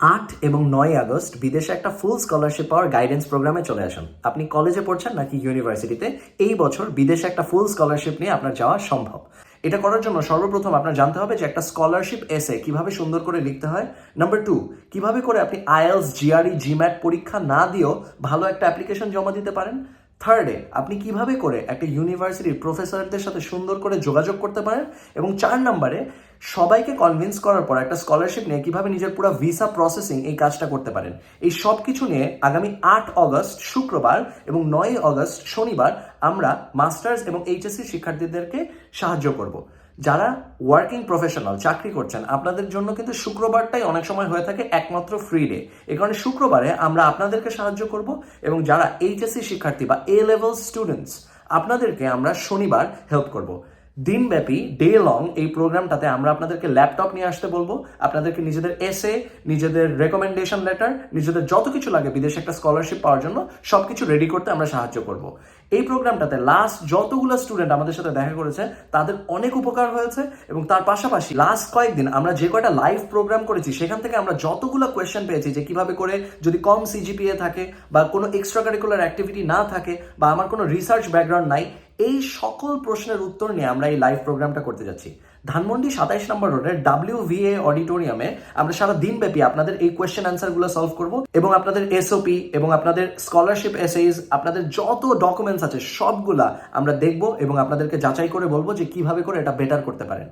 আট এবং নয় আগস্ট বিদেশে একটা ফুল স্কলারশিপ পাওয়ার গাইডেন্স প্রোগ্রামে চলে আসুন। আপনি কলেজে পড়ছেন নাকি ইউনিভার্সিটিতে এই বছর বিদেশে একটা ফুল স্কলারশিপ নিয়ে আপনার যাওয়া সম্ভব। এটা করার জন্য সর্বপ্রথম আপনার জানতে হবে যে একটা স্কলারশিপ এসে কীভাবে সুন্দর করে লিখতে হয়। নাম্বার টু কীভাবে করে আপনি আইএলস জিআরই জিম্যাট পরীক্ষা না দিয়েও ভালো একটা অ্যাপ্লিকেশন জমা দিতে পারেন? থার্ডে আপনি কীভাবে করে একটা ইউনিভার্সিটির প্রফেসরদের সাথে সুন্দর করে যোগাযোগ করতে পারেন? এবং চার নম্বরে সবাইকে কনভিন্স করার পর একটা স্কলারশিপ নিয়ে কীভাবে নিজের পুরো ভিসা প্রসেসিং এই কাজটা করতে পারেন? এই সব কিছু নিয়ে আগামী আট অগস্ট, শুক্রবার এবং নয় অগস্ট, শনিবার আমরা মাস্টার্স এবং এইচএসসি শিক্ষার্থীদেরকে সাহায্য করব। যারা ওয়ার্কিং প্রফেশনাল চাকরি করছেন, আপনাদের জন্য কিন্তু শুক্রবারটাই অনেক সময় হয়ে থাকে একমাত্র ফ্রি ডে এ কারণে শুক্রবারে আমরা আপনাদেরকে সাহায্য করব এবং যারা এইচএসসি শিক্ষার্থী বা এ লেভেল স্টুডেন্টস আপনাদেরকে আমরা শনিবার হেল্প করব। দিনব্যাপী ডে লং এই প্রোগ্রামটাতে আমরা আপনাদেরকে ল্যাপটপ নিয়ে আসতে বলব। আপনাদেরকে নিজেদের এসে নিজেদের রেকমেন্ডেশন লেটার নিজেদের যত কিছু লাগে বিদেশে একটা স্কলারশিপ পাওয়ার জন্য সবকিছু রেডি করতে আমরা সাহায্য করব। এই প্রোগ্রামটাতে লাস্ট যতগুলো স্টুডেন্ট আমাদের সাথে দেখা করেছে তাদের অনেক উপকার হয়েছে এবং তার পাশাপাশি লাস্ট কয়েকদিন আমরা যে কয়টা লাইভ প্রোগ্রাম করেছি, সেখান থেকে আমরা যতগুলো কোয়েশ্চেন পেয়েছি যে কীভাবে করে যদি কম সিজিপিএ থাকে বা কোনো এক্সট্রা কারিকুলার অ্যাক্টিভিটি না থাকে বা আমার কোনো রিসার্চ ব্যাকগ্রাউন্ড নাই এই সকল প্রশ্নের উত্তর নিয়ে আমরা এই লাইভ প্রোগ্রামটা করতে যাচ্ছি। ধানমন্ডি সাতাইশ নম্বর রোডের ডাব্লিউ ভিএ অডিটোরিয়ামে আমরা সারা দিনব্যাপী আপনাদের এই কোয়েশ্চেন অ্যান্সারগুলো সলভ করব এবং আপনাদের এসওপি এবং আপনাদের স্কলারশিপ এসএইজ আপনাদের যত ডকুমেন্টস আছে সবগুলা আমরা দেখব এবং আপনাদেরকে যাচাই করে বলব যে কীভাবে করে এটা বেটার করতে পারেন।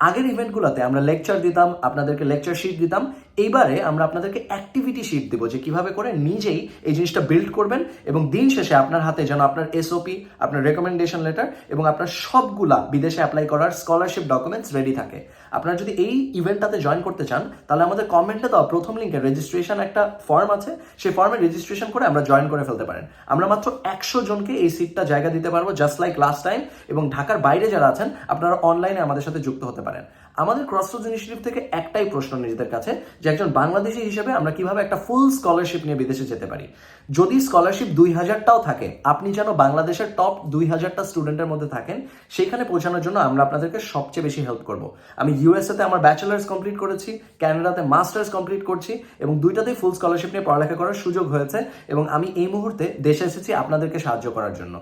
আগের ইভেন্টগুলোতে আমরা লেকচার দিতাম, আপনাদেরকে লেকচার শিট দিতাম এইবারে আমরা আপনাদেরকে অ্যাক্টিভিটি শিট দেবো যে কীভাবে করে নিজেই এই জিনিসটা বিল্ড করবেন এবং দিন শেষে আপনার হাতে যেন আপনার এসওপি আপনার রেকমেন্ডেশন লেটার এবং আপনার সবগুলা বিদেশে অ্যাপ্লাই করার স্কলারশিপ ডকুমেন্টস রেডি থাকে। আপনারা যদি এই ইভেন্টটাতে জয়েন করতে চান, তাহলে আমাদের কমেন্টে দেওয়া প্রথম লিঙ্কে রেজিস্ট্রেশন একটা ফর্ম আছে। সেই ফর্মে রেজিস্ট্রেশন করে আমরা জয়েন করে ফেলতে পারেন। আমরা মাত্র একশো জনকে এই সিটটা জায়গা দিতে পারব জাস্ট লাইক লাস্ট টাইম এবং ঢাকার বাইরে যারা আছেন, আপনারা অনলাইনে আমাদের সাথে যুক্ত হতে পারেন। আমাদের ক্রসরোজ ইনিশিয়েটিভ থেকে একটাই প্রশ্ন নিজেদের কাছে যে একজন বাংলাদেশি হিসেবে আমরা কীভাবে একটা ফুল স্কলারশিপ নিয়ে বিদেশে যেতে পারি? যদি স্কলারশিপ দুই হাজারটাও থাকে, আপনি যেন বাংলাদেশের টপ দুই হাজারটা স্টুডেন্টের মধ্যে থাকেন সেখানে পৌঁছানোর জন্য আমরা আপনাদেরকে সবচেয়ে বেশি হেল্প করব। আমি ইউএসএতে আমার ব্যাচেলার্স কমপ্লিট করেছি ক্যানাডাতে মাস্টার্স কমপ্লিট করছি, এবং দুইটাতেই ফুল স্কলারশিপ নিয়ে পড়ালেখা করার সুযোগ হয়েছে, এবং আমি এই মুহূর্তে দেশে এসেছি আপনাদেরকে সাহায্য করার জন্য।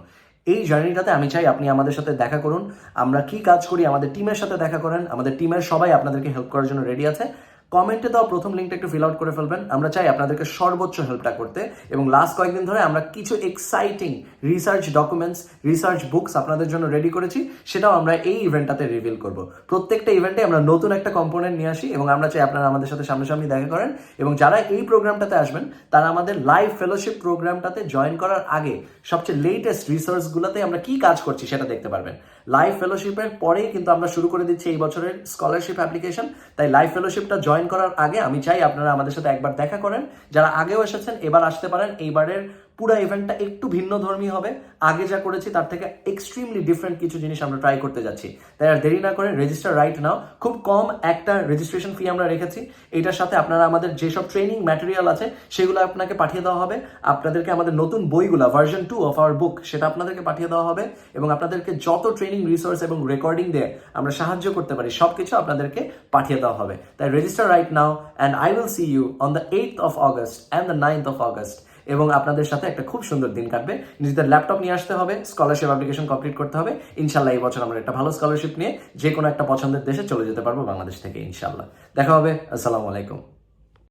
এই জার্নিটাতে আমি চাই আপনি আমাদের সাথে দেখা করুন। আমরা কি কাজ করি, আমাদের টিমের সাথে দেখা করেন। আমাদের টিমের সবাই আপনাদেরকে হেল্প করার জন্য রেডি আছে। কমেন্টে দেওয়া প্রথম লিঙ্কটা একটু ফিল আউট করে ফেলবেন। আমরা চাই আপনাদেরকে সর্বোচ্চ হেল্পটা করতে। এবং লাস্ট কয়েকদিন ধরে আমরা কিছু exciting research documents research books আপনাদের জন্য রেডি করেছি। সেটাও আমরা এই ইভেন্টটাতে রিভিল করব। প্রত্যেকটা ইভেন্টে আমরা নতুন একটা কম্পোনেন্ট নিয়ে আসি এবং আমরা চাই আপনারা আমাদের সাথে সামনাসামনি দেখা করেন। এবং যারা এই প্রোগ্রামটাতে আসবেন, তারা আমাদের লাইভ ফেলোশিপ প্রোগ্রামটাতে জয়েন করার আগে সবচেয়ে লেটেস্ট রিসার্চগুলোতে আমরা কি কাজ করছি সেটা দেখতে পারবেন। লাইভ ফেলোশিপের পরেই কিন্তু আমরা শুরু করে দিচ্ছি এই বছরের স্কলারশিপ অ্যাপ্লিকেশন তাই লাইভ ফেলোশিপটা জয়েন করার আগে আমি চাই আপনারা আমাদের সাথে একবার দেখা করেন। যারা আগেও এসেছেন, এবার আসতে পারেন। এইবারের পুরো ইভেন্টটা একটু ভিন্ন ধর্মী হবে। আগে যা করেছি তার থেকে এক্সট্রিমলি ডিফারেন্ট কিছু জিনিস আমরা ট্রাই করতে যাচ্ছি। তাই আর দেরি না করে রেজিস্টার রাইট নাও খুব কম একটা রেজিস্ট্রেশন ফি আমরা রেখেছি। এটার সাথে আপনারা আমাদের যেসব ট্রেনিং ম্যাটেরিয়াল আছে, সেগুলো আপনাকে পাঠিয়ে দেওয়া হবে। আপনাদেরকে আমাদের নতুন বইগুলা version two of our book সেটা আপনাদেরকে পাঠিয়ে দেওয়া হবে এবং আপনাদেরকে যত ট্রেনিং রিসোর্স এবং রেকর্ডিং দিয়ে আমরা সাহায্য করতে পারি সব কিছু আপনাদেরকে পাঠিয়ে দেওয়া হবে। তাই register right now and I will see you on the eighth of August and the ninth of August এবং আপনাদের সাথে একটা খুব সুন্দর দিন কাটবে। নিজেদের ল্যাপটপ নিয়ে আসতে হবে স্কলারশিপ অ্যাপ্লিকেশন কমপ্লিট করতে হবে। ইনশাল্লাহ এই বছর আমরা একটা ভালো স্কলারশিপ নিয়ে যে কোনো একটা পছন্দের দেশে চলে যেতে পারব বাংলাদেশ থেকে, ইনশাল্লাহ। দেখা হবে, আসসালামু আলাইকুম।